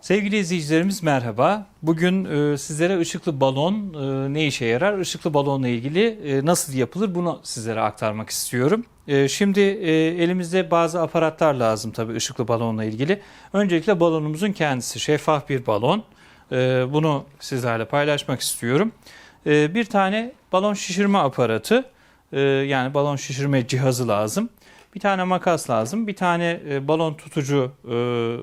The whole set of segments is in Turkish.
Sevgili izleyicilerimiz merhaba. Bugün e, sizlere ışıklı balon e, ne işe yarar, ışıklı balonla ilgili e, nasıl yapılır bunu sizlere aktarmak istiyorum. E, şimdi e, elimizde bazı aparatlar lazım tabii ışıklı balonla ilgili. Öncelikle balonumuzun kendisi şeffaf bir balon. E, bunu sizlerle paylaşmak istiyorum. E, bir tane balon şişirme aparatı e, yani balon şişirme cihazı lazım. Bir tane makas lazım, bir tane e, balon tutucu e,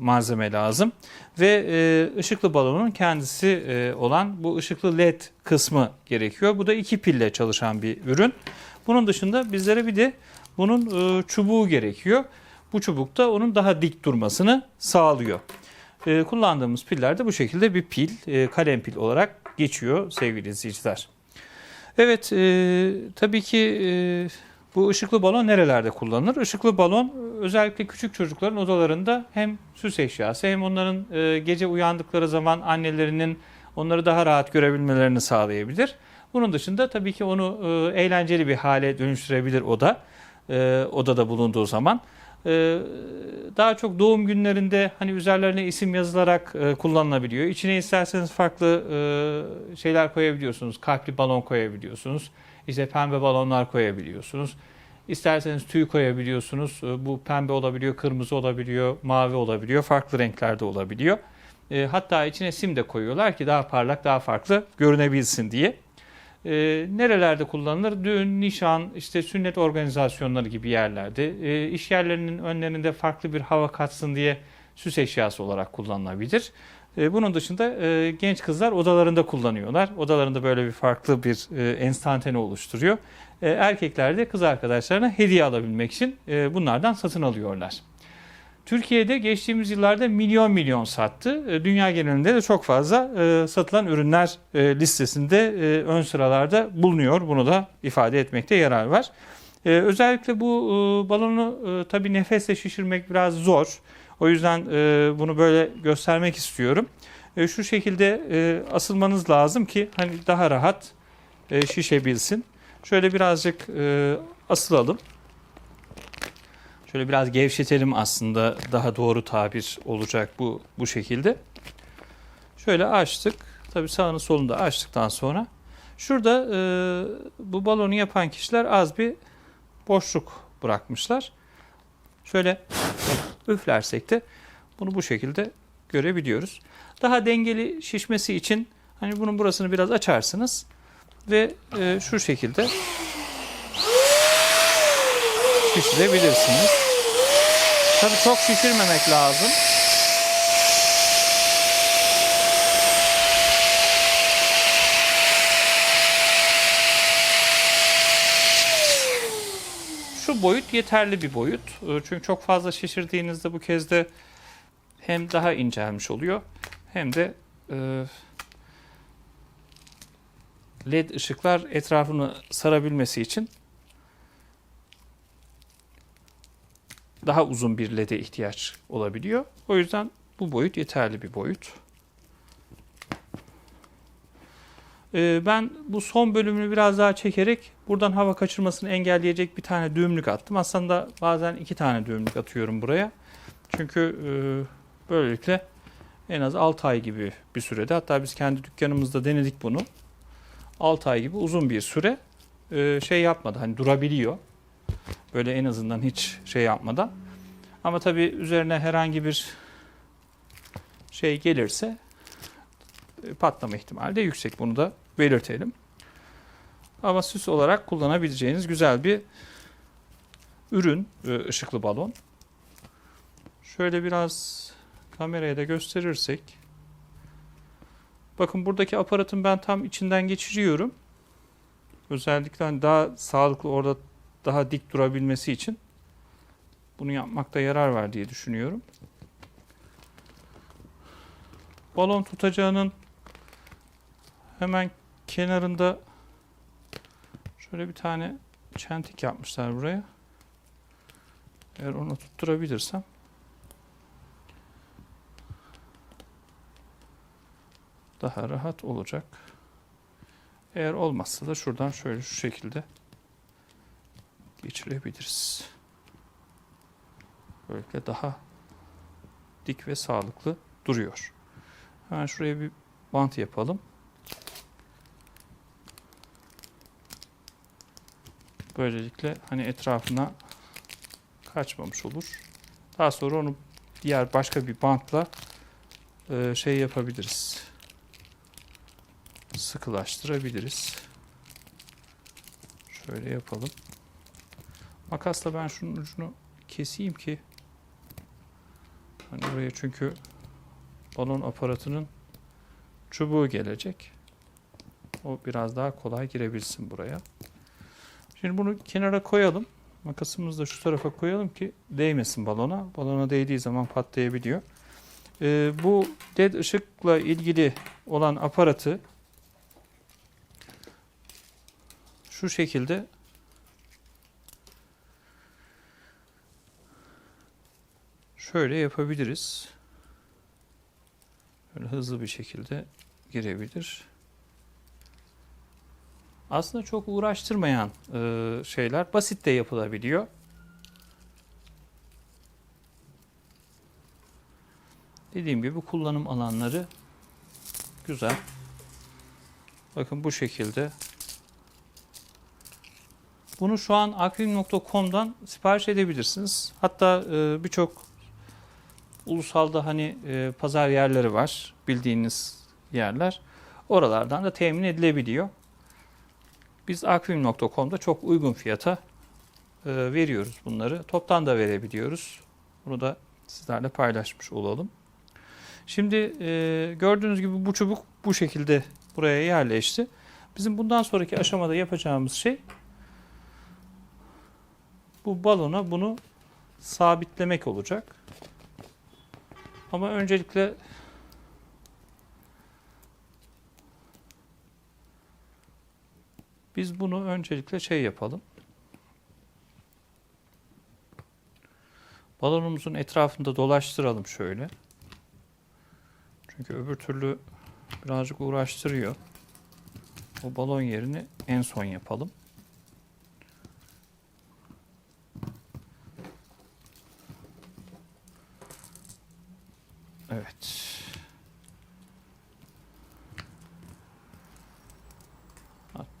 malzeme lazım ve e, ışıklı balonun kendisi e, olan bu ışıklı led kısmı gerekiyor. Bu da iki pille çalışan bir ürün. Bunun dışında bizlere bir de bunun e, çubuğu gerekiyor. Bu çubuk da onun daha dik durmasını sağlıyor. E, kullandığımız piller de bu şekilde bir pil, e, kalem pil olarak geçiyor sevgili izleyiciler. Evet, e, tabii ki e, bu ışıklı balon nerelerde kullanılır? Işıklı balon özellikle küçük çocukların odalarında hem süs eşyası hem onların e, gece uyandıkları zaman annelerinin onları daha rahat görebilmelerini sağlayabilir. Bunun dışında tabii ki onu e, eğlenceli bir hale dönüştürebilir oda, e, odada bulunduğu zaman. E, daha çok doğum günlerinde hani üzerlerine isim yazılarak kullanılabiliyor. İçine isterseniz farklı şeyler koyabiliyorsunuz. Kalpli balon koyabiliyorsunuz. İşte pembe balonlar koyabiliyorsunuz. İsterseniz tüy koyabiliyorsunuz. E, Bu pembe olabiliyor, kırmızı olabiliyor, mavi olabiliyor, farklı renklerde olabiliyor. E, Hatta içine sim de koyuyorlar ki daha parlak, daha farklı görünebilsin diye. E, nerelerde kullanılır? Düğün, nişan, işte sünnet organizasyonları gibi yerlerde, e, iş yerlerinin önlerinde farklı bir hava katsın diye süs eşyası olarak kullanılabilir. E, bunun dışında e, genç kızlar odalarında kullanıyorlar. Odalarında böyle bir farklı bir e, enstantane oluşturuyor. E, erkekler de kız arkadaşlarına hediye alabilmek için bunlardan satın alıyorlar. Türkiye'de geçtiğimiz yıllarda milyon milyon sattı. Dünya genelinde de çok fazla satılan ürünler listesinde ön sıralarda bulunuyor. Bunu da ifade etmekte yarar var. Özellikle bu balonu tabii nefesle şişirmek biraz zor. O yüzden e, bunu böyle göstermek istiyorum. E, Şu şekilde e, asılmanız lazım ki hani daha rahat e, şişebilsin. Şöyle birazcık e, asılalım. Şöyle biraz gevşetelim aslında daha doğru tabir olacak bu bu şekilde. Şöyle açtık. Tabii sağını solunu da açtıktan sonra şurada e, bu balonu yapan kişiler az bir boşluk bırakmışlar. Şöyle üflersek de bunu bu şekilde görebiliyoruz. Daha dengeli şişmesi için hani bunun burasını biraz açarsınız ve e, şu şekilde şişirebilirsiniz. Tabii çok şişirmemek lazım. Şu boyut yeterli bir boyut. Ee, Çünkü çok fazla şişirdiğinizde bu kez de hem daha incelmiş oluyor hem de e, led ışıklar etrafını sarabilmesi için daha uzun bir led'e ihtiyaç olabiliyor. O yüzden bu boyut yeterli bir boyut. Ee, Ben bu son bölümünü biraz daha çekerek buradan hava kaçırmasını engelleyecek bir tane düğümlük attım. Aslında bazen iki tane düğümlük atıyorum buraya. Çünkü e, böylelikle en az 6 ay gibi bir sürede hatta biz kendi dükkanımızda denedik bunu. 6 ay gibi uzun bir süre e, şey yapmadı hani durabiliyor. Böyle en azından hiç şey yapmadan. Ama tabii üzerine herhangi bir şey gelirse e, patlama ihtimali de yüksek. Bunu da belirtelim. Ama süs olarak kullanabileceğiniz güzel bir ürün e, ışıklı balon. Şöyle biraz kameraya da gösterirsek. Bakın buradaki aparatın ben tam içinden geçiriyorum. Özellikle hani daha sağlıklı orada daha dik durabilmesi için bunu yapmakta yarar var diye düşünüyorum. Balon tutacağının hemen kenarında şöyle bir tane çentik yapmışlar buraya. Eğer onu tutturabilirsem daha rahat olacak. Eğer olmazsa da şuradan şöyle şu şekilde geçirebiliriz. Böylelikle daha dik ve sağlıklı duruyor. Hemen şuraya bir bant yapalım. Böylelikle hani etrafına kaçmamış olur. Daha sonra onu diğer başka bir bantla e, şey yapabiliriz. Sıkılaştırabiliriz. Şöyle yapalım. Makasla ben şunun ucunu keseyim ki hani buraya çünkü balon aparatının çubuğu gelecek. O biraz daha kolay girebilsin buraya. Şimdi bunu kenara koyalım. Makasımızı da şu tarafa koyalım ki değmesin balona. Balona değdiği zaman patlayabiliyor. Ee, bu led ışıkla ilgili olan aparatı şu şekilde şöyle yapabiliriz. Böyle hızlı bir şekilde girebilir. Aslında çok uğraştırmayan e, şeyler basit de yapılabiliyor. Dediğim gibi kullanım alanları güzel. Bakın bu şekilde. Bunu şu an akrim.com'dan sipariş edebilirsiniz. Hatta e, birçok ulusalda hani e, pazar yerleri var. Bildiğiniz yerler. Oralardan da temin edilebiliyor. Biz akvim.com'da çok uygun fiyata e, veriyoruz bunları. Toptan da verebiliyoruz. Bunu da sizlerle paylaşmış olalım. Şimdi e, gördüğünüz gibi bu çubuk bu şekilde buraya yerleşti. Bizim bundan sonraki aşamada yapacağımız şey bu balona bunu sabitlemek olacak. Ama öncelikle biz bunu öncelikle şey yapalım. Balonumuzun etrafında dolaştıralım şöyle. Çünkü öbür türlü birazcık uğraştırıyor. O balon yerini en son yapalım. Evet.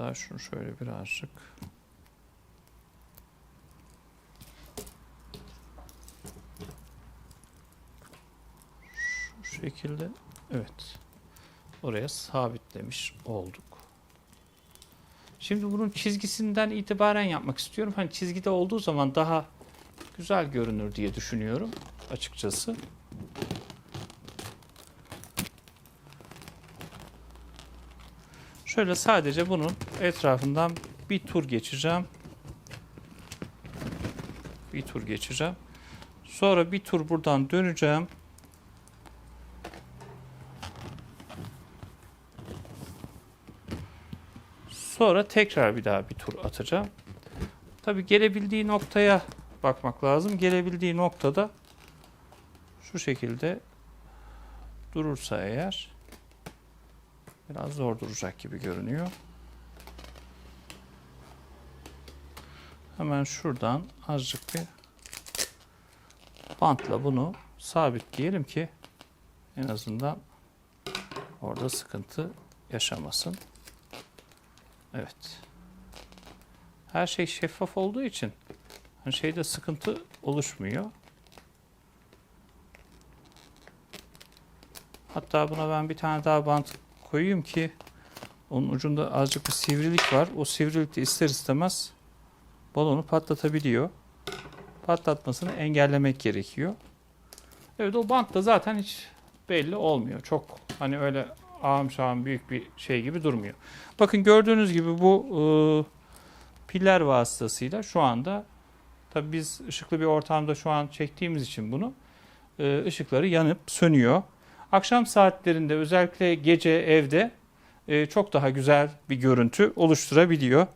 Hatta şunu şöyle birazcık şu şekilde evet oraya sabitlemiş olduk. Şimdi bunun çizgisinden itibaren yapmak istiyorum. Hani çizgide olduğu zaman daha güzel görünür diye düşünüyorum açıkçası. Şöyle sadece bunun etrafından bir tur geçeceğim. Bir tur geçeceğim. Sonra bir tur buradan döneceğim. Sonra tekrar bir daha bir tur atacağım. Tabi gelebildiği noktaya bakmak lazım. Gelebildiği noktada şu şekilde durursa eğer Biraz zor duracak gibi görünüyor. Hemen şuradan azıcık bir bantla bunu sabitleyelim ki en azından orada sıkıntı yaşamasın. Evet. Her şey şeffaf olduğu için hani şeyde sıkıntı oluşmuyor. Hatta buna ben bir tane daha bant koyayım ki onun ucunda azıcık bir sivrilik var. O sivrilik de ister istemez balonu patlatabiliyor. Patlatmasını engellemek gerekiyor. Evet o bant da zaten hiç belli olmuyor. Çok hani öyle ağım şağım büyük bir şey gibi durmuyor. Bakın gördüğünüz gibi bu e, piller vasıtasıyla şu anda tabi biz ışıklı bir ortamda şu an çektiğimiz için bunu e, ışıkları yanıp sönüyor. Akşam saatlerinde özellikle gece evde e, çok daha güzel bir görüntü oluşturabiliyor.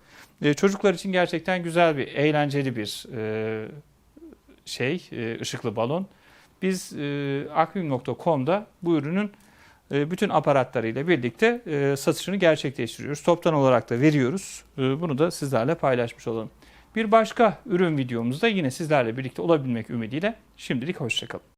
E, çocuklar için gerçekten güzel bir, eğlenceli bir e, şey, ışıklı balon. Biz akvim.com'da bu ürünün bütün aparatlarıyla birlikte satışını gerçekleştiriyoruz. Toptan olarak da veriyoruz. Bunu da sizlerle paylaşmış olalım. Bir başka ürün videomuzda yine sizlerle birlikte olabilmek ümidiyle şimdilik hoşçakalın.